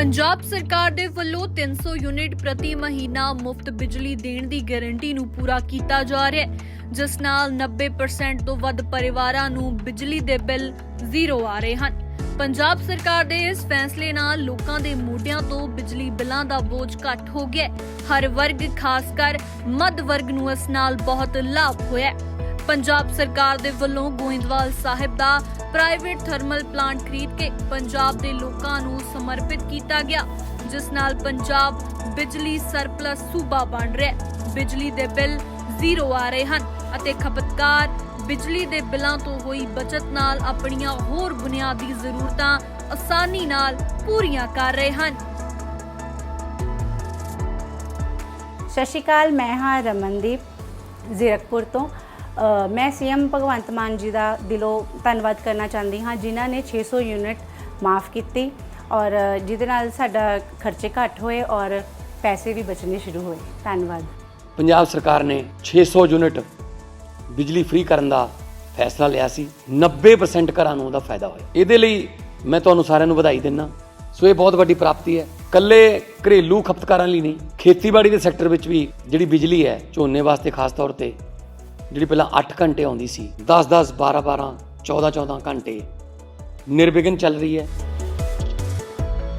ਪੰਜਾਬ ਸਰਕਾਰ ਦੇ ਵੱਲੋਂ 300 ਯੂਨਿਟ ਪ੍ਰਤੀ ਮਹੀਨਾ ਮੁਫਤ ਬਿਜਲੀ ਦੇਣ ਦੀ ਗਾਰੰਟੀ ਨੂੰ ਪੂਰਾ ਕੀਤਾ ਜਾ ਰਿਹਾ ਹੈ, ਜਿਸ ਨਾਲ 90% ਤੋਂ ਵੱਧ ਪਰਿਵਾਰਾਂ ਨੂੰ ਬਿਜਲੀ ਦੇ ਬਿੱਲ ਜ਼ੀਰੋ ਆ ਰਹੇ ਹਨ। ਪੰਜਾਬ ਸਰਕਾਰ ਦੇ ਇਸ ਫੈਸਲੇ ਨਾਲ ਲੋਕਾਂ ਦੇ ਮੋਢਿਆਂ ਤੋਂ ਬਿਜਲੀ ਬਿੱਲਾਂ ਦਾ ਬੋਝ ਘੱਟ ਹੋ ਗਿਆ ਹਰ ਵਰਗ, ਖਾਸ ਕਰ ਮੱਧ ਵਰਗ ਨੂੰ ਇਸ ਨਾਲ ਬਹੁਤ ਲਾਭ ਹੋਇਆ ਪੰਜਾਬ ਸਰਕਾਰ ਦੇ ਵੱਲੋਂ ਗੋਇੰਦਵਾਲ ਸਾਹਿਬ ਦਾ ਪ੍ਰਾਈਵੇਟ ਥਰਮਲ ਪਲਾਂਟ ਖਰੀਦ ਕੇ ਪੰਜਾਬ ਦੇ ਲੋਕਾਂ ਨੂੰ ਸਮਰਪਿਤ ਕੀਤਾ ਗਿਆ, ਜਿਸ ਨਾਲ ਪੰਜਾਬ ਬਿਜਲੀ ਸਰਪਲਸ ਸੂਬਾ ਬਣ ਰਿਹਾ ਹੈ। ਬਿਜਲੀ ਦੇ ਬਿੱਲ ਜ਼ੀਰੋ ਆ ਰਹੇ ਹਨ ਅਤੇ ਖਪਤਕਾਰ ਬਿਜਲੀ ਦੇ ਬਿੱਲਾਂ ਤੋਂ ਹੋਈ ਬਚਤ ਨਾਲ ਆਪਣੀਆਂ ਹੋਰ ਬੁਨਿਆਦੀ ਜ਼ਰੂਰਤਾਂ ਆਸਾਨੀ ਨਾਲ ਪੂਰੀਆਂ ਕਰ ਰਹੇ ਹਨ। ਸਤਿ ਸ਼੍ਰੀ ਅਕਾਲ, ਮੈਂ ਹਾਂ ਰਮਨਦੀਪ ਜ਼ੀਰਕਪੁਰ ਤੋਂ। ਮੈਂ ਸੀਐਮ ਭਗਵੰਤ ਮਾਨ ਜੀ ਦਾ ਦਿਲੋਂ ਧੰਨਵਾਦ ਕਰਨਾ ਚਾਹੁੰਦੀ ਹਾਂ, ਜਿਨ੍ਹਾਂ ਨੇ 600 ਯੂਨਿਟ ਮਾਫ ਕੀਤੀ ਔਰ ਜਿਹਦੇ ਨਾਲ ਸਾਡਾ ਖਰਚੇ ਘੱਟ ਹੋਏ ਔਰ ਪੈਸੇ ਵੀ ਬਚਣੇ ਸ਼ੁਰੂ ਹੋਏ। ਧੰਨਵਾਦ। ਪੰਜਾਬ ਸਰਕਾਰ ਨੇ 600 ਯੂਨਿਟ ਬਿਜਲੀ ਫ੍ਰੀ ਕਰਨ ਦਾ ਫੈਸਲਾ ਲਿਆ ਸੀ। 90% ਘਰਾਂ ਨੂੰ ਉਹਦਾ ਫਾਇਦਾ ਹੋਇਆ। ਇਹਦੇ ਲਈ ਮੈਂ ਤੁਹਾਨੂੰ ਸਾਰਿਆਂ ਨੂੰ ਵਧਾਈ ਦਿੰਦਾ। ਸੋ ਇਹ ਬਹੁਤ ਵੱਡੀ ਪ੍ਰਾਪਤੀ ਹੈ। ਕੱਲੇ ਘਰੇਲੂ ਖਪਤਕਾਰਾਂ ਲਈ ਨਹੀਂ, ਖੇਤੀਬਾੜੀ ਦੇ ਸੈਕਟਰ ਵਿੱਚ ਵੀ ਜਿਹੜੀ ਬਿਜਲੀ ਹੈ, ਝੋਨੇ ਵਾਸਤੇ ਖਾਸ ਤੌਰ ਤੇ ਜਿਹੜੀ ਪਹਿਲਾਂ 8 ਘੰਟੇ ਆਉਂਦੀ ਸੀ 10 10 12 12 14 14 ਘੰਟੇ, ਨਿਰਵਿਘਨ ਚੱਲ ਰਹੀ ਹੈ।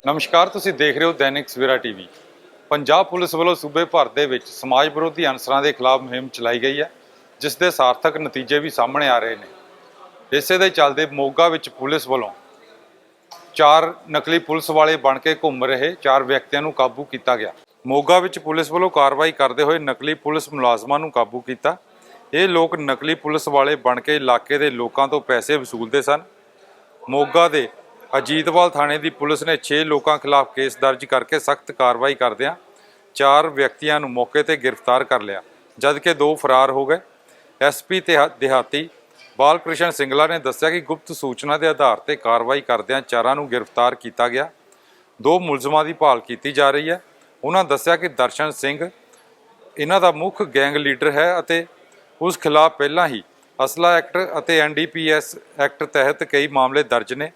ਨਮਸਕਾਰ, ਤੁਸੀਂ ਦੇਖ ਰਹੇ ਹੋ ਦੈਨਿਕ ਸਵੇਰਾ ਟੀਵੀ। ਪੰਜਾਬ ਪੁਲਿਸ ਵੱਲੋਂ ਸੂਬੇ ਭਰ ਦੇ ਵਿੱਚ ਸਮਾਜ ਵਿਰੋਧੀ ਅਨਸਰਾਂ ਦੇ ਖਿਲਾਫ ਮੁਹਿੰਮ ਚਲਾਈ ਗਈ ਹੈ, ਜਿਸ ਦੇ ਸਾਰਥਕ ਨਤੀਜੇ ਵੀ ਸਾਹਮਣੇ ਆ ਰਹੇ ਨੇ। ਇਸੇ ਦੇ ਚੱਲਦੇ ਮੋਗਾ ਵਿੱਚ ਪੁਲਿਸ ਵੱਲੋਂ ਚਾਰ ਨਕਲੀ ਪੁਲਿਸ ਵਾਲੇ ਬਣ ਕੇ ਘੁੰਮ ਰਹੇ ਚਾਰ ਵਿਅਕਤੀਆਂ ਨੂੰ ਕਾਬੂ ਕੀਤਾ ਗਿਆ। ਮੋਗਾ ਵਿੱਚ ਪੁਲਿਸ ਵੱਲੋਂ ਕਾਰਵਾਈ ਕਰਦੇ ਹੋਏ ਨਕਲੀ ਪੁਲਿਸ ਮੁਲਾਜ਼ਮਾਂ ਨੂੰ ਕਾਬੂ ਕੀਤਾ। ਇਹ ਲੋਕ ਨਕਲੀ ਪੁਲਿਸ ਵਾਲੇ ਬਣ ਕੇ ਇਲਾਕੇ ਦੇ ਲੋਕਾਂ ਤੋਂ ਪੈਸੇ ਵਸੂਲਦੇ ਸਨ। ਮੋਗਾ ਦੇ ਅਜੀਤਵਾਲ ਥਾਣੇ ਦੀ ਪੁਲਿਸ ਨੇ 6 ਲੋਕਾਂ ਖਿਲਾਫ ਕੇਸ ਦਰਜ ਕਰਕੇ ਸਖਤ ਕਾਰਵਾਈ ਕਰਦਿਆਂ ਚਾਰ ਵਿਅਕਤੀਆਂ ਨੂੰ ਮੌਕੇ ਤੇ ਗ੍ਰਿਫਤਾਰ ਕਰ ਲਿਆ, ਜਦਕਿ ਦੋ ਫਰਾਰ ਹੋ ਗਏ। ਐਸਪੀ ਤੇ ਦਿਹਾਤੀ ਬਾਲ ਕ੍ਰਿਸ਼ਨ ਸਿੰਗਲਾ ਨੇ ਦੱਸਿਆ ਕਿ ਗੁਪਤ ਸੂਚਨਾ ਦੇ ਆਧਾਰ ਤੇ ਕਾਰਵਾਈ ਕਰਦਿਆਂ ਚਾਰਾਂ ਨੂੰ ਗ੍ਰਿਫਤਾਰ ਕੀਤਾ ਗਿਆ। ਦੋ ਮੁਲਜ਼ਮਾਂ ਦੀ ਭਾਲ ਕੀਤੀ ਜਾ ਰਹੀ ਹੈ। ਉਹਨਾਂ ਦੱਸਿਆ ਕਿ ਦਰਸ਼ਨ ਸਿੰਘ, ਇਹਨਾਂ ਦਾ ਮੁੱਖ ਗੈਂਗ ਲੀਡਰ ਹੈ ਅਤੇ ਉਸ ਖਿਲਾਫ ਪਹਿਲਾਂ ਹੀ ਅਸਲਾ ਐਕਟ ਅਤੇ ਐਨਡੀਪੀਐਸ ਐਕਟ ਤਹਿਤ ਕਈ ਮਾਮਲੇ ਦਰਜ ਨੇ।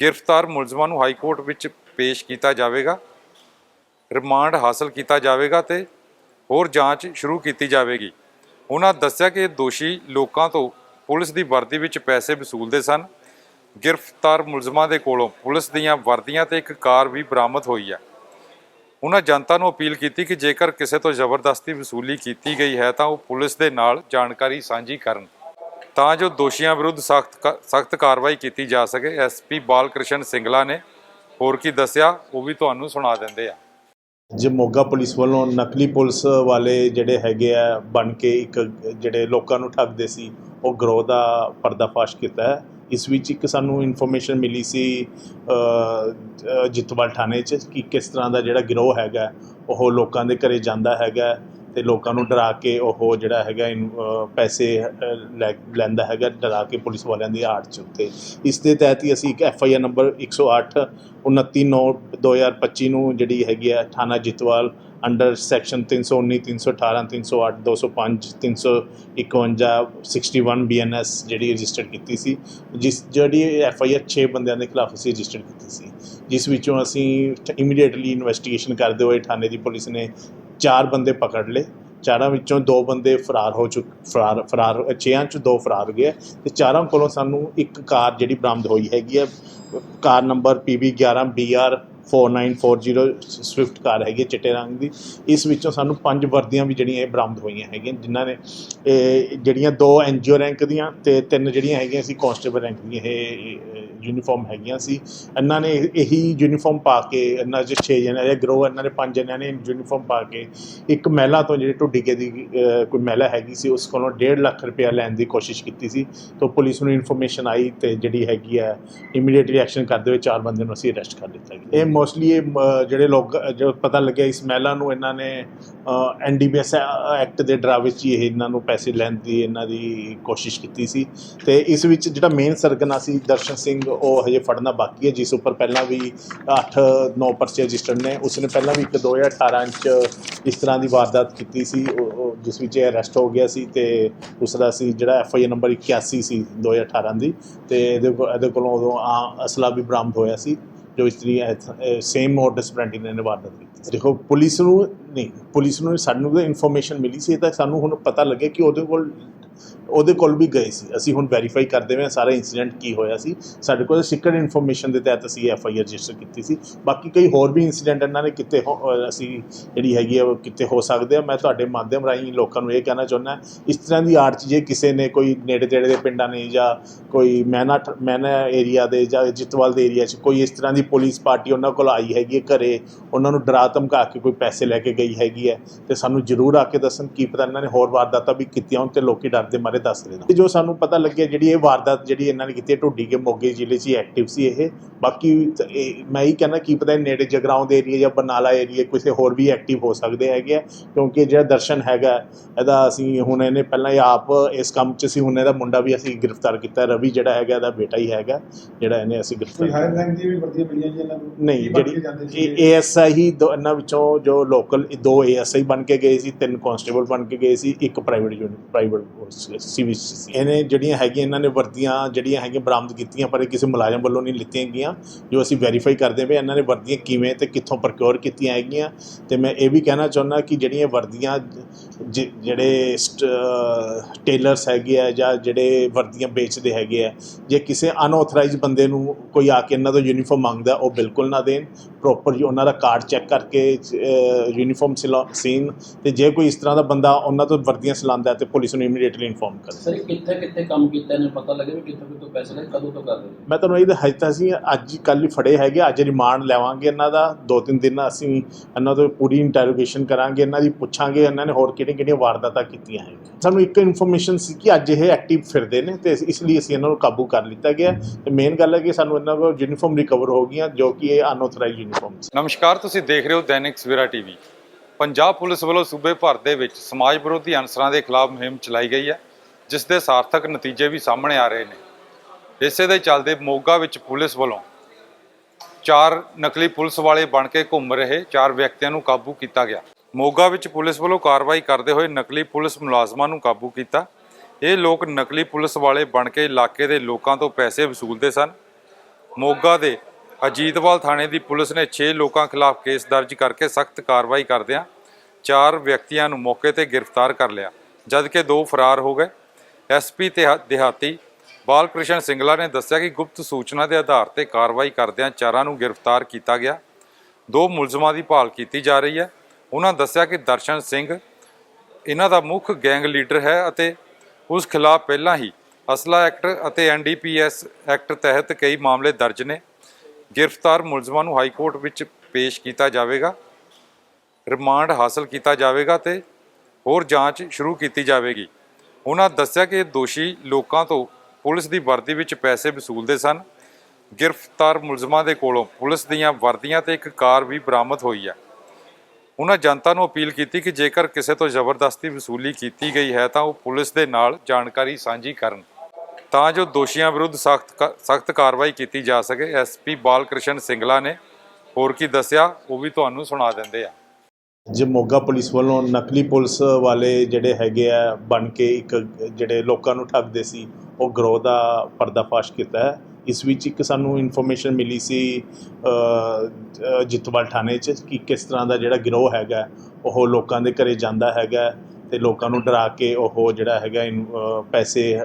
ਗ੍ਰਿਫਤਾਰ ਮੁਲਜ਼ਮਾਂ ਨੂੰ ਹਾਈ ਕੋਰਟ ਵਿੱਚ ਪੇਸ਼ ਕੀਤਾ ਜਾਵੇਗਾ, ਰਿਮਾਂਡ ਹਾਸਲ ਕੀਤਾ ਜਾਵੇਗਾ ਤੇ ਹੋਰ ਜਾਂਚ ਸ਼ੁਰੂ ਕੀਤੀ ਜਾਵੇਗੀ। ਉਹਨਾਂ ਦੱਸਿਆ ਕਿ ਦੋਸ਼ੀ ਲੋਕਾਂ ਤੋਂ ਪੁਲਿਸ ਦੀ ਵਰਦੀ ਵਿੱਚ ਪੈਸੇ ਵਸੂਲਦੇ ਸਨ। ਗ੍ਰਿਫਤਾਰ ਮੁਲਜ਼ਮਾਂ ਦੇ ਕੋਲੋਂ ਪੁਲਿਸ ਦੀਆਂ ਵਰਦੀਆਂ ਤੇ ਇੱਕ ਕਾਰ ਵੀ ਬਰਾਮਦ ਹੋਈ ਹੈ। ਉਹਨਾਂ ਜਨਤਾ ਨੂੰ ਅਪੀਲ ਕੀਤੀ ਕਿ ਜੇਕਰ ਕਿਸੇ ਤੋਂ ਜ਼ਬਰਦਸਤੀ ਵਸੂਲੀ ਕੀਤੀ ਗਈ ਹੈ, ਤਾਂ ਉਹ ਪੁਲਿਸ ਦੇ ਨਾਲ ਜਾਣਕਾਰੀ ਸਾਂਝੀ ਕਰਨ। ਤਾਂ ਜੋ ਦੋਸ਼ੀਆਂ ਵਿਰੁੱਧ ਸਖਤ ਸਖਤ ਕਾਰਵਾਈ ਕੀਤੀ ਜਾ ਸਕੇ ਐਸਪੀ ਬਾਲਕ੍ਰਿਸ਼ਨ ਸਿੰਗਲਾ ਨੇ ਹੋਰ ਕੀ ਦੱਸਿਆ, ਉਹ ਵੀ ਤੁਹਾਨੂੰ ਸੁਣਾ ਦਿੰਦੇ ਆ। ਜੇ ਮੋਗਾ ਪੁਲਿਸ ਵੱਲੋਂ ਨਕਲੀ ਪੁਲਿਸ ਵਾਲੇ ਜਿਹੜੇ ਹੈਗੇ ਆ, ਬਣ ਕੇ ਇੱਕ ਜਿਹੜੇ ਲੋਕਾਂ ਨੂੰ ਠੱਗਦੇ ਸੀ, ਉਹ ਗਰੋਹ ਦਾ ਪਰਦਾਫਾਸ਼ ਕੀਤਾ ਹੈ। ਇਸ ਵਿੱਚ ਇੱਕ ਸਾਨੂੰ ਇਨਫੋਰਮੇਸ਼ਨ ਮਿਲੀ ਸੀ ਜਿੱਤਵਾਲ ਥਾਣੇ 'ਚ ਕਿ ਕਿਸ ਤਰ੍ਹਾਂ ਦਾ ਜਿਹੜਾ ਗਿਰੋਹ ਹੈਗਾ, ਉਹ ਲੋਕਾਂ ਦੇ ਘਰੇ ਜਾਂਦਾ ਹੈਗਾ ਤੇ ਲੋਕਾਂ ਨੂੰ ਡਰਾ ਕੇ ਉਹ ਜਿਹੜਾ ਹੈਗਾ ਇਨ- ਪੈਸੇ ਲੈ- ਲੈਂਦਾ ਹੈਗਾ, ਡਰਾ ਕੇ ਪੁਲਿਸ ਵਾਲਿਆਂ ਦੀ ਆੜ 'ਚ ਉੱਤੇ। ਇਸ ਦੇ ਤਹਿਤ ਹੀ ਅਸੀਂ ਇੱਕ ਐਫ ਆਈ ਆਰ ਨੰਬਰ 108 29 9 2025 ਨੂੰ ਜਿਹੜੀ ਹੈਗੀ ਹੈ ਥਾਣਾ ਜਿਤਵਾਲ ਅੰਡਰ ਸੈਕਸ਼ਨ 319 318 308 205 351 61 ਬੀਐਨਐਸ ਜਿਹੜੀ ਰਜਿਸਟਰ ਕੀਤੀ ਸੀ, ਜਿਸ ਜਿਹੜੀ ਐਫ ਆਈ ਆਰ 6 ਬੰਦਿਆਂ ਦੇ ਖਿਲਾਫ ਅਸੀਂ ਰਜਿਸਟਰ ਕੀਤੀ ਸੀ, ਜਿਸ ਵਿੱਚੋਂ ਅਸੀਂ ਇਮੀਡੀਏਟਲੀ ਇਨਵੈਸਟੀਗੇਸ਼ਨ ਕਰਦੇ ਹੋਏ ਥਾਣੇ ਦੀ ਪੁਲਿਸ ਨੇ ਚਾਰ ਬੰਦੇ ਪਕੜ ਲਏ, ਚਾਰਾਂ ਵਿੱਚੋਂ ਦੋ ਬੰਦੇ ਫਰਾਰ ਹੋ ਚੁੱਕ, ਫਰਾਰ ਫਰਾਰ, ਛੇਆਂ ਚ ਦੋ ਫਰਾਰ ਹੋ ਗਏ ਤੇ ਚਾਰਾਂ ਕੋਲੋਂ ਸਾਨੂੰ ਇੱਕ ਕਾਰ ਜਿਹੜੀ ਬਰਾਮਦ ਹੋਈ ਹੈਗੀ ਹੈ, car number PB11 BR 4940 Swift car ਹੈਗੀ ਹੈ ਚਿੱਟੇ ਰੰਗ ਦੀ। ਇਸ ਵਿੱਚੋਂ ਸਾਨੂੰ ਪੰਜ ਵਰਦੀਆਂ ਵੀ ਜਿਹੜੀਆਂ ਇਹ ਬਰਾਮਦ ਹੋਈਆਂ ਹੈਗੀਆਂ, ਜਿਨ੍ਹਾਂ ਨੇ ਇਹ ਜਿਹੜੀਆਂ ਦੋ ਐਨਜੀਓ ਰੈਂਕ ਦੀਆਂ ਤੇ ਤਿੰਨ ਜਿਹੜੀਆਂ ਹੈਗੀਆਂ ਸੀ ਕਾਂਸਟੇਬਲ ਰੈਂਕ ਦੀਆਂ, ਇਹ ਯੂਨੀਫਾਰਮ ਹੈਗੀਆਂ ਸੀ। ਇਹਨਾਂ ਨੇ ਇਹੀ ਯੂਨੀਫਾਰਮ ਪਾ ਕੇ ਇਹਨਾਂ ਚ 6 ਜਣੇ ਦੇ ਗਰੋ ਇਹਨਾਂ ਨੇ ਪੰਜ ਜਣਿਆਂ ਨੇ ਯੂਨੀਫਾਰਮ ਪਾ ਕੇ ਇੱਕ ਮਹਿਲਾ ਤੋਂ ਜਿਹੜੀ ਢੁੱਡੀਕੇ ਦੀ ਕੋਈ ਮਹਿਲਾ ਹੈਗੀ ਸੀ, ਉਸ ਕੋਲੋਂ 1.5 ਲੱਖ ਰੁਪਇਆ ਲੈਣ ਦੀ ਕੋਸ਼ਿਸ਼ ਕੀਤੀ ਸੀ। ਤੋਂ ਪੁਲਿਸ ਨੂੰ ਇਨਫੋਰਮੇਸ਼ਨ ਆਈ ਤੇ ਜਿਹੜੀ ਹੈਗੀ ਆ ਇਮੀਡੀਏਟਲੀ ਐਕਸ਼ਨ ਕਰਦੇ ਹੋਏ ਚਾਰ ਬੰਦੇ ਨੂੰ ਅਸੀਂ ਅਰੈਸਟ ਕਰ ਲਿੱਤਾ ਗਿਆ ਇਹ ਮੋਸਟਲੀ ਇਹ ਜਿਹੜੇ ਲੋਕ ਜੋ ਪਤਾ ਲੱਗਿਆ ਇਸ ਮਹਿਲਾ ਨੂੰ, ਇਹਨਾਂ ਨੇ ਐਨਡੀਪੀਐਸ ਐਕਟ ਦੇ ਡਰਾਵੇ 'ਚ ਹੀ ਇਹ ਇਹਨਾਂ ਨੂੰ ਪੈਸੇ ਲੈਣ ਦੀ, ਇਹਨਾਂ ਦੀ ਕੋਸ਼ਿਸ਼ ਕੀਤੀ ਸੀ। ਤੇ ਇਸ ਵਿੱਚ ਜਿਹੜਾ ਮੇਨ ਸਰਗਨਾ ਸੀ, ਦਰਸ਼ਨ ਸਿੰਘ, ਉਹ ਹਜੇ ਫੜਨਾ ਬਾਕੀ ਹੈ, ਜਿਸ ਉੱਪਰ ਪਹਿਲਾਂ ਵੀ 8 9 ਪਰਚੇ ਰਜਿਸਟਰਡ ਨੇ। ਉਸਨੇ ਪਹਿਲਾਂ ਵੀ ਇੱਕ 2018 ਚ ਇਸ ਤਰ੍ਹਾਂ ਦੀ ਵਾਰਦਾਤ ਕੀਤੀ ਸੀ ਜਿਸ ਵਿੱਚ ਇਹ ਅਰੈਸਟ ਹੋ ਗਿਆ ਸੀ ਤੇ ਉਸਦਾ ਸੀ ਜਿਹੜਾ ਐਫ ਆਈ ਨੰਬਰ 81 ਸੀ 2018 ਦੀ। ਤੇ ਇਹਦੇ ਕੋ- ਇਹਦੇ ਕੋਲੋਂ ਉਦੋਂ ਆ ਅਸਲਾ ਵੀ ਬਰਾਮਦ ਹੋਇਆ ਸੀ। ਜੋ ਇਸ ਤਰੀ ਸੇਮ ਮੋਡਸ ਪ੍ਰੈਂਟੀ ਨੇ ਵਾਰਦਾਤ ਕੀਤੀ ਦੇਖੋ, ਪੁਲਿਸ ਨੂੰ ਨਹੀਂ, ਪੁਲਿਸ ਨੂੰ ਸਾਨੂੰ ਤਾਂ ਇਨਫੋਰਮੇਸ਼ਨ ਮਿਲੀ ਸੀ, ਇਹ ਤਾਂ ਸਾਨੂੰ ਹੁਣ ਪਤਾ ਲੱਗਿਆ ਕਿ ਉਹਦੇ ਕੋਲ ਉਹਦੇ ਕੋਲ ਵੀ ਗਏ ਸੀ। ਅਸੀਂ ਹੁਣ ਵੈਰੀਫਾਈ ਕਰਦੇ ਹਾਂ ਸਾਰਾ ਇਨਸੀਡੈਂਟ ਕੀ ਹੋਇਆ ਸੀ। ਸਾਡੇ ਕੋਲ ਸਿਕਰਟ ਇਨਫੋਰਮੇਸ਼ਨ ਦੇ ਤਹਿਤ ਅਸੀਂ ਐਫ ਆਈ ਆਰ ਰਜਿਸਟਰ ਕੀਤੀ ਸੀ। ਬਾਕੀ ਕਈ ਹੋਰ ਵੀ ਇਨਸੀਡੈਂਟ ਇਹਨਾਂ ਨੇ ਕਿਤੇ ਹੋ- ਅਸੀਂ ਜਿਹੜੀ ਹੈਗੀ ਆ, ਉਹ ਕਿਤੇ ਹੋ ਸਕਦੇ ਆ। ਮੈਂ ਤੁਹਾਡੇ ਮਾਧਿਅਮ ਰਾਹੀਂ ਲੋਕਾਂ ਨੂੰ ਇਹ ਕਹਿਣਾ ਚਾਹੁੰਦਾ ਇਸ ਤਰ੍ਹਾਂ ਦੀ ਆਰਟ 'ਚ ਜੇ ਕਿਸੇ ਨੇ ਕੋਈ ਨੇੜੇ ਤੇੜੇ ਦੇ ਪਿੰਡਾਂ ਨੇ ਜਾਂ ਕੋਈ ਮੈਨਾ ਠ- ਮੈਨਾ ਏਰੀਆ ਦੇ ਜਾਂ ਜਿੱਤਵਾਲ ਦੇ ਏਰੀਆ 'ਚ ਕੋਈ ਇਸ ਤਰ੍ਹਾਂ ਦੀ ਪੁਲਿਸ ਪਾਰਟੀ ਉਹਨਾਂ ਕੋਲ ਆਈ ਹੈਗੀ ਹੈ ਘਰੇ, ਉਹਨਾਂ ਨੂੰ ਡਰਾ ਧਮਕਾ ਕੇ ਕੋਈ ਪੈਸੇ ਲੈ ਕੇ ਗਈ ਹੈਗੀ ਹੈ ਤੇ ਸਾਨੂੰ ਜ਼ਰੂਰ ਆ ਕੇ ਦੱਸਣ। ਕੀ ਪਤਾ ਇਹਨਾਂ ਨੇ ਹੋਰ ਵਾਰਦਾਤਾਂ ਵੀ ਕੀਤੀਆਂ ਹੋਣ ਤੇ ਲੋਕੀ ਡਰਦੇ ਮਰ ਦੱਸ ਰਹੇ ਨੇ। ਜੋ ਸਾਨੂੰ ਪਤਾ ਲੱਗਿਆ ਜਿਹੜੀ ਇਹ ਵਾਰਦਾਤ ਜਿਹੜੀ ਇਹਨਾਂ ਨੇ ਕੀਤੀ ਹੈ ਢੁੱਡੀ ਕੇ ਮੋਗੇ ਜ਼ਿਲ੍ਹੇ 'ਚ ਐਕਟਿਵ ਸੀ ਇਹ। ਬਾਕੀ ਮੈਂ ਹੀ ਕਹਿੰਦਾ ਕੀ ਪਤਾ ਨੇੜੇ ਜਗਰਾਉਂ ਦੇ ਏਰੀਆ ਜਾਂ ਬਰਨਾਲਾ ਏਰੀਆ ਕਿਸੇ ਹੋਰ ਵੀ ਐਕਟਿਵ ਹੋ ਸਕਦੇ ਹੈਗੇ ਆ ਕਿਉਂਕਿ ਜਿਹੜਾ ਦਰਸ਼ਨ ਹੈਗਾ ਇਹਦਾ ਅਸੀਂ ਹੁਣ ਇਹਨੇ ਪਹਿਲਾਂ ਹੀ ਆਪ ਇਸ ਕੰਮ 'ਚ ਸੀ ਹੁਣ ਇਹਦਾ ਮੁੰਡਾ ਵੀ ਅਸੀਂ ਗ੍ਰਿਫਤਾਰ ਕੀਤਾ ਰਵੀ ਜਿਹੜਾ ਹੈਗਾ ਇਹਦਾ ਬੇਟਾ ਹੀ ਹੈਗਾ ਜਿਹੜਾ ਇਹਨੇ ਅਸੀਂ ਗ੍ਰਿਫਤਾਰ ਹਾਇਰ ਕੀਤਾ। ਰੈਂਕ ਦੀ ਵੀ ਵਰਦੀਆਂ ਮਿਲੀਆਂ ਜੀ ਇਹਨਾਂ ਨੂੰ? ਨਹੀਂ ਜਿਹੜੀ ਏਐਸਆਈ ਹੀ ਇਹਨਾਂ ਵਿੱਚੋਂ ਜੋ ਲੋਕਲ ਦੋ ਏਐਸਆਈ ਬਣ ਕੇ ਗਏ ਸੀ ਤਿੰਨ ਕਨਸਟੇਬਲ ਬਣ ਕੇ ਗਏ ਸੀ ਇੱਕ ਪ੍ਰਾਈਵੇਟ ਯੂਨਿਟ ਪ੍ਰਾਈਵੇਟ ਸਿਵਲ ਸੀ। ਇਹਨੇ ਜਿਹੜੀਆਂ ਹੈਗੀਆਂ ਇਹਨਾਂ ਨੇ ਵਰਦੀਆਂ, ਜਿਹੜੀਆਂ ਹੈਗੀਆਂ ਬਰਾਮਦ ਕੀਤੀਆਂ, ਪਰ ਇਹ ਕਿਸੇ ਮੁਲਾਜ਼ਮ ਵੱਲੋਂ ਨਹੀਂ ਲਿੱਤੀਆਂ ਗਈਆਂ, ਜੋ ਅਸੀਂ ਵੈਰੀਫਾਈ ਕਰਦੇ ਪਏ, ਇਹਨਾਂ ਨੇ ਵਰਦੀਆਂ ਕਿਵੇਂ ਤੇ ਕਿੱਥੋਂ ਪ੍ਰੋਕਿਉਰ ਕੀਤੀਆਂ ਹੈਗੀਆਂ। ਤੇ ਮੈਂ ਇਹ ਵੀ ਕਹਿਣਾ ਚਾਹੁੰਦਾ ਕਿ ਜਿਹੜੀਆਂ ਵਰਦੀਆਂ, ਜ- ਜਿਹੜੇ ਟੇਲਰਸ ਹੈਗੇ ਆ ਜਾਂ ਜਿਹੜੇ ਵਰਦੀਆਂ ਵੇਚਦੇ ਹੈਗੇ ਆ, ਜੇ ਕਿਸੇ ਅਨਆਥੋਰਾਈਜ਼ਡ ਬੰਦੇ ਨੂੰ ਕੋਈ ਆ ਕੇ ਇਹਨਾਂ ਤੋਂ ਯੂਨੀਫਾਰਮ ਮੰਗਦਾ, ਉਹ ਬਿਲਕੁਲ ਨਾ ਦੇਣ। ਪ੍ਰੋਪਰ ਉਹਨਾਂ ਦਾ ਕਾਰਡ ਚੈੱਕ ਕਰਕੇ ਯੂਨੀਫਾਰਮ ਸੀਨ ਤੇ ਜੇ ਕੋਈ ਇਸ ਤਰ੍ਹਾਂ ਦਾ ਬੰਦਾ ਉਹਨਾਂ ਤੋਂ ਵਰਦੀਆਂ ਸਿਲਾਉਂਦਾ ਹੈ ਤੇ ਪੁਲਿਸ ਨੂੰ ਇਮੀਡੀਏਟਲੀ ਇਨਫੋਰਮ ਕਰੇ ਸਰ ਕਿੱਥੇ ਕਿੱਥੇ ਕੰਮ ਕੀਤਾ ਨੇ? ਪਤਾ ਲੱਗੇ ਵੀ ਕਿੱਥੋਂ ਕਿੱਥੋਂ ਪੈਸੇ ਲਏ ਕਦੋਂ ਤੋਂ ਕਰ ਰਹੇ ਨੇ? ਮੈਂ ਤੁਹਾਨੂੰ ਇਹ ਹਜੇ ਤਾਂ ਅਸੀਂ ਅੱਜ ਕੱਲ੍ਹ ਹੀ ਫੜੇ ਹੈਗੇ ਅੱਜ ਰਿਮਾਂਡ ਲੈਵਾਂਗੇ ਇਹਨਾਂ ਦਾ ਦੋ ਤਿੰਨ ਦਿਨ ਅਸੀਂ ਇਹਨਾਂ ਤੋਂ ਪੂਰੀ ਇੰਟਰੋਗੇਸ਼ਨ ਕਰਾਂਗੇ ਇਹਨਾਂ ਦੀ ਪੁੱਛਾਂਗੇ ਇਹਨਾਂ ਨੇ ਹੋਰ ਕਿਹੜੀਆਂ ਕਿਹੜੀਆਂ ਵਾਰਦਾਤਾਂ ਕੀਤੀਆਂ ਹੈਗੀਆਂ। ਸਾਨੂੰ ਇੱਕ ਇਨਫੋਰਮੇਸ਼ਨ ਸੀ ਕਿ ਅੱਜ ਇਹ ਐਕਟਿਵ ਫਿਰਦੇ ਨੇ ਤੇ ਇਸ ਲਈ ਅਸੀਂ ਇਹਨਾਂ ਨੂੰ ਕਾਬੂ ਕਰ ਲਿੱਤਾ ਗਿਆ। ਤੇ ਮੇਨ ਗੱਲ ਹੈ ਕਿ ਸਾਨੂੰ ਇਹਨਾਂ ਕੋਲ ਯੂਨੀਫਾਰਮ ਰਿਕਵਰ ਹੋ ਗਈਆਂ ਜੋ ਕਿ ਇਹ ਅਨਆਥੋਰਾਈਜ਼ਡ ਯੂਨੀਫਾਰਮ ਨਮਸਕਾਰ, ਤੁਸੀਂ ਦੇਖ ਰਹੇ ਹੋ ਦੈਨਿਕ ਸਵੇਰਾ ਟੀਵੀ। ਪੰਜਾਬ ਪੁਲਿਸ ਵੱਲੋਂ ਸੂਬੇ ਭਰ ਦੇ ਵਿੱਚ ਸਮਾਜ ਵਿਰੋਧੀ ਅਨਸਰਾਂ ਦੇ ਖਿਲਾਫ ਮੁਹਿੰਮ ਚਲਾਈ ਗਈ ਹੈ, ਜਿਸ ਦੇ ਸਾਰਥਕ ਨਤੀਜੇ ਵੀ ਸਾਹਮਣੇ ਆ ਰਹੇ ਨੇ। ਇਸੇ ਦੇ ਚੱਲਦੇ ਮੋਗਾ ਵਿੱਚ ਪੁਲਿਸ ਵੱਲੋਂ ਚਾਰ ਨਕਲੀ ਪੁਲਿਸ ਵਾਲੇ ਬਣ ਕੇ ਘੁੰਮ ਰਹੇ ਚਾਰ ਵਿਅਕਤੀਆਂ ਨੂੰ ਕਾਬੂ ਕੀਤਾ ਗਿਆ। ਮੋਗਾ ਵਿੱਚ ਪੁਲਿਸ ਵੱਲੋਂ ਕਾਰਵਾਈ ਕਰਦੇ ਹੋਏ ਨਕਲੀ ਪੁਲਿਸ ਮੁਲਾਜ਼ਮਾਂ ਨੂੰ ਕਾਬੂ ਕੀਤਾ। ਇਹ ਲੋਕ ਨਕਲੀ ਪੁਲਿਸ ਵਾਲੇ ਬਣ ਕੇ ਇਲਾਕੇ ਦੇ ਲੋਕਾਂ ਤੋਂ ਪੈਸੇ ਵਸੂਲਦੇ ਸਨ। ਮੋਗਾ ਦੇ ਅਜੀਤਵਾਲ ਥਾਣੇ ਦੀ ਪੁਲਿਸ ਨੇ 6 ਲੋਕਾਂ ਖਿਲਾਫ ਕੇਸ ਦਰਜ ਕਰਕੇ ਸਖਤ ਕਾਰਵਾਈ ਕਰਦਿਆਂ ਚਾਰ ਵਿਅਕਤੀਆਂ ਨੂੰ ਮੌਕੇ ਤੇ ਗ੍ਰਿਫਤਾਰ ਕਰ ਲਿਆ, ਜਦਕਿ ਦੋ ਫਰਾਰ ਹੋ ਗਏ। ਐਸਪੀ ਤੇ ਦਿਹਾਤੀ ਬਾਲਕ੍ਰਿਸ਼ਨ ਸਿੰਗਲਾ ਨੇ ਦੱਸਿਆ ਕਿ ਗੁਪਤ ਸੂਚਨਾ ਦੇ ਆਧਾਰ ਤੇ ਕਾਰਵਾਈ ਕਰਦਿਆਂ ਚਾਰਾਂ ਨੂੰ ਗ੍ਰਿਫਤਾਰ ਕੀਤਾ ਗਿਆ। ਦੋ ਮੁਲਜ਼ਮਾਂ ਦੀ ਭਾਲ ਕੀਤੀ ਜਾ ਰਹੀ ਹੈ। ਉਹਨਾਂ ਦੱਸਿਆ ਕਿ ਦਰਸ਼ਨ ਸਿੰਘ ਇਹਨਾਂ ਦਾ ਮੁੱਖ ਗੈਂਗ ਲੀਡਰ ਹੈ ਅਤੇ ਉਸ ਖਿਲਾਫ ਪਹਿਲਾਂ ਹੀ ਅਸਲਾ ਐਕਟ ਅਤੇ ਐਨਡੀਪੀਐਸ ਐਕਟ ਤਹਿਤ ਕਈ ਮਾਮਲੇ ਦਰਜ ਨੇ। ਗ੍ਰਿਫਤਾਰ ਮੁਲਜ਼ਮਾਂ ਨੂੰ ਹਾਈ ਕੋਰਟ ਵਿੱਚ ਪੇਸ਼ ਕੀਤਾ ਜਾਵੇਗਾ, ਰਿਮਾਂਡ ਹਾਸਲ ਕੀਤਾ ਜਾਵੇਗਾ ਤੇ ਹੋਰ ਜਾਂਚ ਸ਼ੁਰੂ ਕੀਤੀ ਜਾਵੇਗੀ। ਉਹਨਾਂ ਦੱਸਿਆ ਕਿ ਦੋਸ਼ੀ ਲੋਕਾਂ ਤੋਂ ਪੁਲਿਸ ਦੀ ਵਰਦੀ ਵਿੱਚ ਪੈਸੇ ਵਸੂਲਦੇ ਸਨ। ਗ੍ਰਿਫਤਾਰ ਮੁਲਜ਼ਮਾਂ ਦੇ ਕੋਲੋਂ ਪੁਲਿਸ ਦੀਆਂ ਵਰਦੀਆਂ ਤੇ ਇੱਕ ਕਾਰ ਵੀ ਬਰਾਮਦ ਹੋਈ ਹੈ। ਉਹਨਾਂ ਜਨਤਾ ਨੂੰ ਅਪੀਲ ਕੀਤੀ ਕਿ ਜੇਕਰ ਕਿਸੇ ਤੋਂ ਜ਼ਬਰਦਸਤੀ ਵਸੂਲੀ ਕੀਤੀ ਗਈ ਹੈ ਤਾਂ ਉਹ ਪੁਲਿਸ ਦੇ ਨਾਲ ਜਾਣਕਾਰੀ ਸਾਂਝੀ ਕਰਨ। ਤਾਂ ਜੋ ਦੋਸ਼ੀਆਂ ਵਿਰੁੱਧ ਸਖਤ ਸਖਤ ਕਾਰਵਾਈ ਕੀਤੀ ਜਾ ਸਕੇ ਐਸਪੀ ਬਾਲਕ੍ਰਿਸ਼ਨ ਸਿੰਗਲਾ ਨੇ ਹੋਰ ਕੀ ਦੱਸਿਆ, ਉਹ ਵੀ ਤੁਹਾਨੂੰ ਸੁਣਾ ਦਿੰਦੇ ਆ। ਜੇ ਮੋਗਾ ਪੁਲਿਸ ਵੱਲੋਂ ਨਕਲੀ ਪੁਲਿਸ ਵਾਲੇ ਜਿਹੜੇ ਹੈਗੇ ਆ, ਬਣ ਕੇ ਇੱਕ ਜਿਹੜੇ ਲੋਕਾਂ ਨੂੰ ਠੱਗਦੇ ਸੀ, ਉਹ ਗਰੋਹ ਦਾ ਪਰਦਾਫਾਸ਼ ਕੀਤਾ ਹੈ। ਇਸ ਵਿੱਚ ਇੱਕ ਸਾਨੂੰ ਇਨਫੋਰਮੇਸ਼ਨ ਮਿਲੀ ਸੀ ਜਿੱਤਵਾਲ ਥਾਣੇ 'ਚ ਕਿ ਕਿਸ ਤਰ੍ਹਾਂ ਦਾ ਜਿਹੜਾ ਗਿਰੋਹ ਹੈਗਾ, ਉਹ ਲੋਕਾਂ ਦੇ ਘਰੇ ਜਾਂਦਾ ਹੈਗਾ। ਅਤੇ ਲੋਕਾਂ ਨੂੰ ਡਰਾ ਕੇ ਉਹ ਜਿਹੜਾ ਹੈਗਾ ਇਨ- ਪੈਸੇ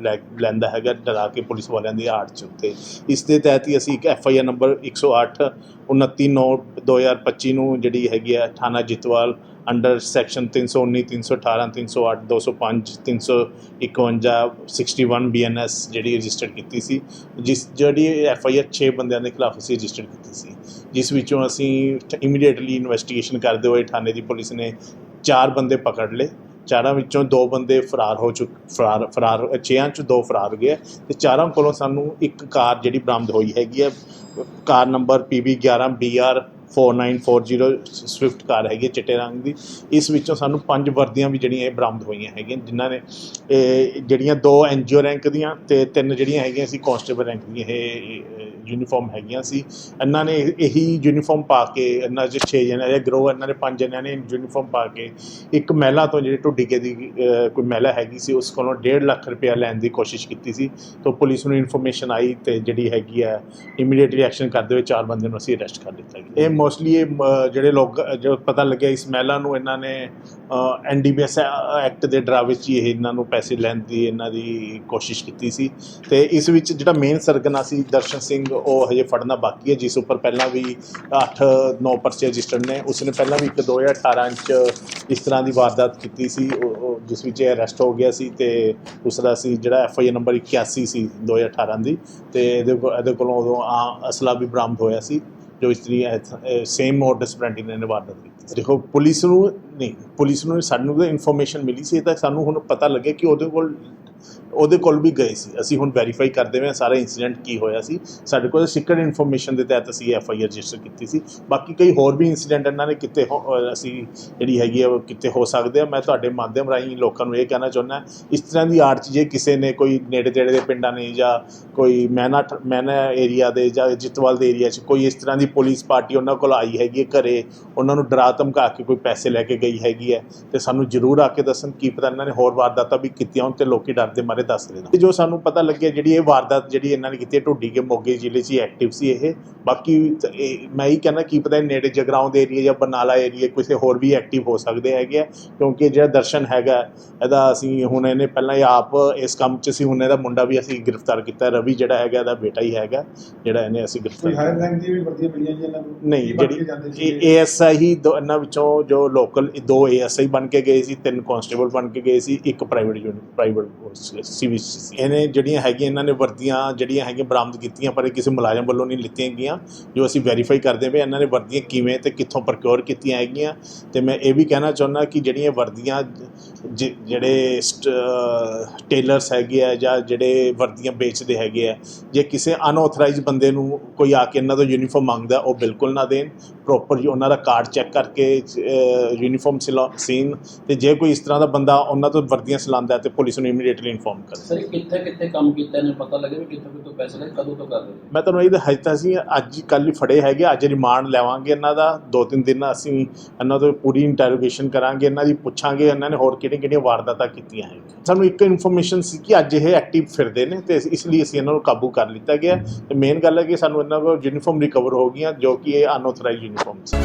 ਲੈ, ਲੈਂਦਾ ਹੈਗਾ, ਡਰਾ ਕੇ ਪੁਲਿਸ ਵਾਲਿਆਂ ਦੀ ਆੜ 'ਚ ਉੱਤੇ। ਇਸ ਦੇ ਤਹਿਤ ਹੀ ਅਸੀਂ ਇੱਕ ਐਫ ਆਈ ਆਰ ਨੰਬਰ 108 29 9 2025 ਨੂੰ ਜਿਹੜੀ ਹੈਗੀ ਹੈ ਥਾਣਾ ਜਿੱਤਵਾਲ ਅੰਡਰ ਸੈਕਸ਼ਨ 319 318 308 205 351 61 ਬੀਐਨਐਸ ਜਿਹੜੀ ਰਜਿਸਟਰ ਕੀਤੀ ਸੀ, ਜਿਸ ਜਿਹੜੀ ਐਫ ਆਈ ਆਰ 6 ਬੰਦਿਆਂ ਦੇ ਖਿਲਾਫ ਅਸੀਂ ਰਜਿਸਟਰ ਕੀਤੀ ਸੀ। ਜਿਸ ਵਿੱਚੋਂ ਅਸੀਂ ਇਮੀਡੀਏਟਲੀ ਇਨਵੈਸਟੀਗੇਸ਼ਨ ਕਰਦੇ ਹੋਏ ਥਾਣੇ ਦੀ ਪੁਲਿਸ ਨੇ ਚਾਰ ਬੰਦੇ ਪਕੜ ਲਏ। ਚਾਰਾਂ ਵਿੱਚੋਂ ਦੋ ਬੰਦੇ ਫਰਾਰ ਹੋ ਚੁੱਕ, ਫਰਾਰ ਫਰਾਰ, ਛੇਆਂ ਚ ਦੋ ਫਰਾਰ ਹੋ ਗਏ। ਤੇ ਚਾਰਾਂ ਕੋਲੋਂ ਸਾਨੂੰ ਇੱਕ ਕਾਰ ਜਿਹੜੀ ਬਰਾਮਦ ਹੋਈ ਹੈਗੀ ਹੈ। Car number PB 11 BR 4940 Swift car ਹੈਗੀ ਹੈ ਚਿੱਟੇ ਰੰਗ ਦੀ। ਇਸ ਵਿੱਚੋਂ ਸਾਨੂੰ ਪੰਜ ਵਰਦੀਆਂ ਵੀ ਜਿਹੜੀਆਂ ਇਹ ਬਰਾਮਦ ਹੋਈਆਂ ਹੈਗੀਆਂ, ਜਿਨ੍ਹਾਂ ਨੇ, ਇਹ ਜਿਹੜੀਆਂ ਦੋ ਐਨਜੀਓ ਰੈਂਕ ਦੀਆਂ ਤੇ ਤਿੰਨ ਜਿਹੜੀਆਂ ਹੈਗੀਆਂ ਸੀ ਕਾਂਸਟੇਬਲ ਰੈਂਕ ਦੀਆਂ, ਇਹ ਯੂਨੀਫਾਰਮ ਹੈਗੀਆਂ ਸੀ। ਇਹਨਾਂ ਨੇ ਇਹੀ ਯੂਨੀਫਾਰਮ ਪਾ ਕੇ, ਇਹਨਾਂ 'ਚ 6 ਜਣਿਆਂ ਦੇ ਗਰੋ ਇਹਨਾਂ ਨੇ ਪੰਜ ਜਣਿਆਂ ਨੇ ਯੂਨੀਫਾਰਮ ਪਾ ਕੇ ਇੱਕ ਮਹਿਲਾ ਤੋਂ ਜਿਹੜੀ ਢੁੱਡੀਕੇ ਦੀ ਕੋਈ ਮਹਿਲਾ ਹੈਗੀ ਸੀ, ਉਸ ਕੋਲੋਂ 1.5 ਲੱਖ ਰੁਪਇਆ ਲੈਣ ਦੀ ਕੋਸ਼ਿਸ਼ ਕੀਤੀ ਸੀ। ਤਾਂ ਪੁਲਿਸ ਨੂੰ ਇਨਫੋਰਮੇਸ਼ਨ ਆਈ ਤੇ ਜਿਹੜੀ ਹੈਗੀ ਹੈ ਇਮੀਡੀਏਟਲੀ ਐਕਸ਼ਨ ਕਰਦੇ ਹੋਏ ਚਾਰ ਬੰਦੇ ਨੂੰ ਅਸੀਂ ਅਰੈਸਟ ਕਰ ਲਿੱਤਾ ਗਿਆ। ਇਹ ਮੋਸਟਲੀ ਇਹ ਜਿਹੜੇ ਲੋਕ ਜੋ ਪਤਾ ਲੱਗਿਆ ਇਸ ਮਹਿਲਾ ਨੂੰ, ਇਹਨਾਂ ਨੇ ਐਨਡੀਪੀਐਸ ਐਕਟ ਦੇ ਡਰਾਵੇ 'ਚ ਹੀ ਇਹ ਇਹਨਾਂ ਨੂੰ ਪੈਸੇ ਲੈਣ ਦੀ, ਇਹਨਾਂ ਦੀ ਕੋਸ਼ਿਸ਼ ਕੀਤੀ ਸੀ। ਤੇ ਇਸ ਵਿੱਚ ਜਿਹੜਾ ਮੇਨ ਸਰਗਨਾ ਸੀ, ਦਰਸ਼ਨ ਸਿੰਘ, ਉਹ ਹਜੇ ਫੜਨਾ ਬਾਕੀ ਹੈ, ਜਿਸ ਉੱਪਰ ਪਹਿਲਾਂ ਵੀ 8 9 ਪਰਚੇ ਰਜਿਸਟਰਡ ਨੇ। ਉਸਨੇ ਪਹਿਲਾਂ ਵੀ ਇੱਕ 2018 ਚ ਇਸ ਤਰ੍ਹਾਂ ਦੀ ਵਾਰਦਾਤ ਕੀਤੀ ਸੀ, ਉਹ- ਜਿਸ ਵਿੱਚ ਇਹ ਅਰੈਸਟ ਹੋ ਗਿਆ ਸੀ ਤੇ ਉਸਦਾ ਸੀ, ਜਿਹੜਾ ਐਫ ਆਈ ਨੰਬਰ 81 ਸੀ 2018 ਦੀ। ਤੇ ਇਹਦੇ ਕੋਲ ਇਹਦੇ ਕੋਲੋਂ ਉਦੋਂ ਆ ਅਸਲਾ ਵੀ ਬਰਾਮਦ ਹੋਇਆ ਸੀ। ਜੋ ਇਸਤਰੀ ਸੇਮ ਮੋਡਸ ਪ੍ਰੈਂਟਿੰਗ ਨੇ ਵਾਰਦਾਤ ਕੀਤੀ ਦੇਖੋ, ਪੁਲਿਸ ਨੂੰ ਨਹੀਂ, ਪੁਲਿਸ ਨੂੰ ਸਾਨੂੰ ਤਾਂ ਇਨਫੋਰਮੇਸ਼ਨ ਮਿਲੀ ਸੀ, ਇਹ ਤਾਂ ਸਾਨੂੰ ਹੁਣ ਪਤਾ ਲੱਗਿਆ ਕਿ ਉਹਦੇ ਕੋਲ ਉਹਦੇ ਕੋਲ ਵੀ ਗਏ ਸੀ। ਅਸੀਂ ਹੁਣ ਵੈਰੀਫਾਈ ਕਰਦੇ ਹਾਂ ਸਾਰਾ ਇਨਸੀਡੈਂਟ ਕੀ ਹੋਇਆ ਸੀ। ਸਾਡੇ ਕੋਲ ਸੀਕ੍ਰੀਟ ਇਨਫੋਰਮੇਸ਼ਨ ਦੇ ਤਹਿਤ ਅਸੀਂ ਐਫ ਆਈ ਆਰ ਰਜਿਸਟਰ ਕੀਤੀ ਸੀ। ਬਾਕੀ ਕਈ ਹੋਰ ਵੀ ਇਨਸੀਡੈਂਟ ਇਹਨਾਂ ਨੇ ਕਿਤੇ ਹੋ- ਅਸੀਂ ਜਿਹੜੀ ਹੈਗੀ ਆ, ਉਹ ਕਿਤੇ ਹੋ ਸਕਦੇ ਆ। ਮੈਂ ਤੁਹਾਡੇ ਮਾਧਿਅਮ ਰਾਹੀਂ ਲੋਕਾਂ ਨੂੰ ਇਹ ਕਹਿਣਾ ਚਾਹੁੰਦਾ ਇਸ ਤਰ੍ਹਾਂ ਦੀ ਆਰਟ 'ਚ ਜੇ ਕਿਸੇ ਨੇ ਕੋਈ ਨੇੜੇ ਤੇੜੇ ਦੇ ਪਿੰਡਾਂ ਨੇ ਜਾਂ ਕੋਈ ਮੈਨਾ ਮੈਨਾ ਏਰੀਆ ਦੇ ਜਾਂ ਜਿੱਤਵਾਲ ਦੇ ਏਰੀਆ 'ਚ ਕੋਈ ਇਸ ਤਰ੍ਹਾਂ ਦੀ ਪੁਲਿਸ ਪਾਰਟੀ ਉਹਨਾਂ ਕੋਲ ਆਈ ਹੈਗੀ ਹੈ ਘਰੇ, ਉਹਨਾਂ ਨੂੰ ਡਰਾ ਧਮਕਾ ਕੇ ਕੋਈ ਪੈਸੇ ਲੈ ਕੇ ਗਈ ਹੈਗੀ ਹੈ ਤੇ ਸਾਨੂੰ ਜ਼ਰੂਰ ਆ ਕੇ ਦੱਸਣ। ਕੀ ਪਤਾ ਇਹਨਾਂ ਨੇ ਹੋਰ ਵਾਰਦਾਤਾਂ ਵੀ ਕੀਤੀਆਂ ਹੋਣ ਤੇ ਲੋਕੀ ਡਰਦੇ ਮਾਰੇ ਦੱਸ ਰਹੇ ਜੋ ਸਾਨੂੰ ਪਤਾ ਲੱਗਿਆ ਜਿਹੜੀ ਇਹ ਵਾਰਦਾਤ ਜਿਹੜੀ ਇਹਨਾਂ ਨੇ ਕੀਤੀ ਢੁੱਡੀ ਕੇ ਮੋਗੇ ਜ਼ਿਲ੍ਹੇ 'ਚ ਹੀ ਐਕਟਿਵ ਸੀ ਇਹ। ਬਾਕੀ ਇਹ ਮੈਂ ਹੀ ਕਹਿੰਦਾ ਕੀ ਪਤਾ ਇਹ ਨੇੜੇ ਜਗਰਾਉਂ ਦੇ ਏਰੀਆ ਜਾਂ ਬਰਨਾਲਾ ਏਰੀਆ ਕਿਸੇ ਹੋਰ ਵੀ ਐਕਟਿਵ ਹੋ ਸਕਦੇ ਹੈਗੇ ਆ ਕਿਉਂਕਿ ਜਿਹੜਾ ਦਰਸ਼ਨ ਹੈਗਾ ਇਹਦਾ ਅਸੀਂ ਹੁਣ ਇਹਨੇ ਪਹਿਲਾਂ ਹੀ ਆਪ ਇਸ ਕੰਮ 'ਚ ਸੀ ਹੁਣ ਇਹਦਾ ਮੁੰਡਾ ਵੀ ਅਸੀਂ ਗ੍ਰਿਫਤਾਰ ਕੀਤਾ ਰਵੀ ਜਿਹੜਾ ਹੈਗਾ ਇਹਦਾ ਬੇਟਾ ਹੀ ਹੈਗਾ ਜਿਹੜਾ ਇਹਨੇ ਅਸੀਂ ਗ੍ਰਿਫਤਾਰ ਕੋਈ ਕੀਤਾ। ਹਾਇਰ ਰੈਂਕ ਦੀ ਵੀ ਵਰਦੀਆਂ ਮਿਲੀਆਂ ਜੀ ਇਹਨਾਂ ਨੂੰ? ਨਹੀਂ ਜਿਹੜੀ ਸੀਗੇ? ਏਐਸਆਈ ਹੀ ਦੋ ਇਹਨਾਂ ਵਿੱਚੋਂ ਜੋ ਲੋਕਲ ਦੋ ਏਐਸਆਈ ਬਣ ਕੇ ਗਏ ਸੀ ਤਿੰਨ ਕਾਂਸਟੇਬਲ ਬਣ ਕੇ ਗਏ ਸੀ ਇੱਕ ਪ੍ਰਾਈਵੇਟ ਯੂਨਿਟ ਪ੍ਰਾਈਵੇਟ ਸੀਵੀ ਇਹਨੇ ਜਿਹੜੀਆਂ ਹੈਗੀਆਂ, ਇਹਨਾਂ ਨੇ ਵਰਦੀਆਂ ਜਿਹੜੀਆਂ ਹੈਗੀਆਂ ਬਰਾਮਦ ਕੀਤੀਆਂ, ਪਰ ਇਹ ਕਿਸੇ ਮੁਲਾਜ਼ਮ ਵੱਲੋਂ ਨਹੀਂ ਲਿੱਤੀਆਂ ਗਈਆਂ, ਜੋ ਅਸੀਂ ਵੈਰੀਫਾਈ ਕਰਦੇ ਪਏ, ਇਹਨਾਂ ਨੇ ਵਰਦੀਆਂ ਕਿਵੇਂ ਤੇ ਕਿੱਥੋਂ ਪ੍ਰੋਕਿਉਰ ਕੀਤੀਆਂ ਹੈਗੀਆਂ। ਤੇ ਮੈਂ ਇਹ ਵੀ ਕਹਿਣਾ ਚਾਹੁੰਦਾ ਕਿ ਜਿਹੜੀਆਂ ਵਰਦੀਆਂ ਜ- ਜਿਹੜੇ ਟੇਲਰਸ ਹੈਗੇ ਆ ਜਾਂ ਜਿਹੜੇ ਵਰਦੀਆਂ ਵੇਚਦੇ ਹੈਗੇ ਆ, ਜੇ ਕਿਸੇ ਅਨਆਥੋਰਾਈਜ਼ ਬੰਦੇ ਨੂੰ ਕੋਈ ਆ ਕੇ ਇਹਨਾਂ ਤੋਂ ਯੂਨੀਫਾਰਮ ਮੰਗਦਾ, ਉਹ ਬਿਲਕੁਲ ਨਾ ਦੇਣ। ਪ੍ਰੋਪਰ ਉਹਨਾਂ ਦਾ ਕਾਰਡ ਚੈੱਕ ਕਰਕੇ ਯੂਨੀਫਾਰਮ ਸੀਨ, ਤੇ ਜੇ ਕੋਈ ਇਸ ਤਰ੍ਹਾਂ ਦਾ ਬੰਦਾ ਉਹਨਾਂ ਤੋਂ ਵਰਦੀਆਂ ਸਿਲਾਉਂਦਾ ਹੈ ਤੇ ਪੁਲਿਸ ਨੂੰ ਇਮੀਡੀਏਟਲੀ ਇਨਫੋਰਮ ਕਰੇ ਸਰ ਇਹ ਕਿੱਥੇ ਕਿੱਥੇ ਕੰਮ ਕੀਤਾ ਇਹਨੇ? ਪਤਾ ਲੱਗੇ ਵੀ ਕਿੱਥੋਂ ਕਿੱਥੋਂ ਪੈਸੇ ਲਏ ਕਦੋਂ ਤੋਂ ਕਰ ਰਹੇ ਨੇ? ਮੈਂ ਤੁਹਾਨੂੰ ਇਹ ਦੱਸਤਾ ਸੀ ਅੱਜ ਕੱਲ੍ਹ ਹੀ ਫੜੇ ਹੈਗੇ ਅੱਜ ਰਿਮਾਂਡ ਲੈਵਾਂਗੇ ਇਹਨਾਂ ਦਾ ਦੋ ਤਿੰਨ ਦਿਨ ਅਸੀਂ ਇਹਨਾਂ ਤੋਂ ਪੂਰੀ ਇੰਟਰੋਗੇਸ਼ਨ ਕਰਾਂਗੇ ਇਹਨਾਂ ਦੀ ਪੁੱਛਾਂਗੇ ਇਹਨਾਂ ਨੇ ਹੋਰ ਕਿਹੜੀਆਂ ਕਿਹੜੀਆਂ ਵਾਰਦਾਤਾਂ ਕੀਤੀਆਂ ਹੈਗੀਆਂ। ਸਾਨੂੰ ਇੱਕ ਇਨਫੋਰਮੇਸ਼ਨ ਸੀ ਕਿ ਅੱਜ ਇਹ ਐਕਟਿਵ ਫਿਰਦੇ ਨੇ ਤੇ ਇਸ ਲਈ ਅਸੀਂ ਇਹਨਾਂ ਨੂੰ ਕਾਬੂ ਕਰ ਲਿੱਤਾ ਗਿਆ। ਤੇ ਮੇਨ ਗੱਲ ਹੈ ਕਿ ਸਾਨੂੰ ਇਹਨਾਂ ਕੋਲ ਯੂਨੀਫਾਰਮ ਰਿਕਵਰ ਹੋ ਗਈਆਂ ਜੋ ਕਿ ਇਹ ਅਨਆਥੋਰਾਈਜ਼ਡ ਯੂਨੀਫਾਰਮ ਸੀ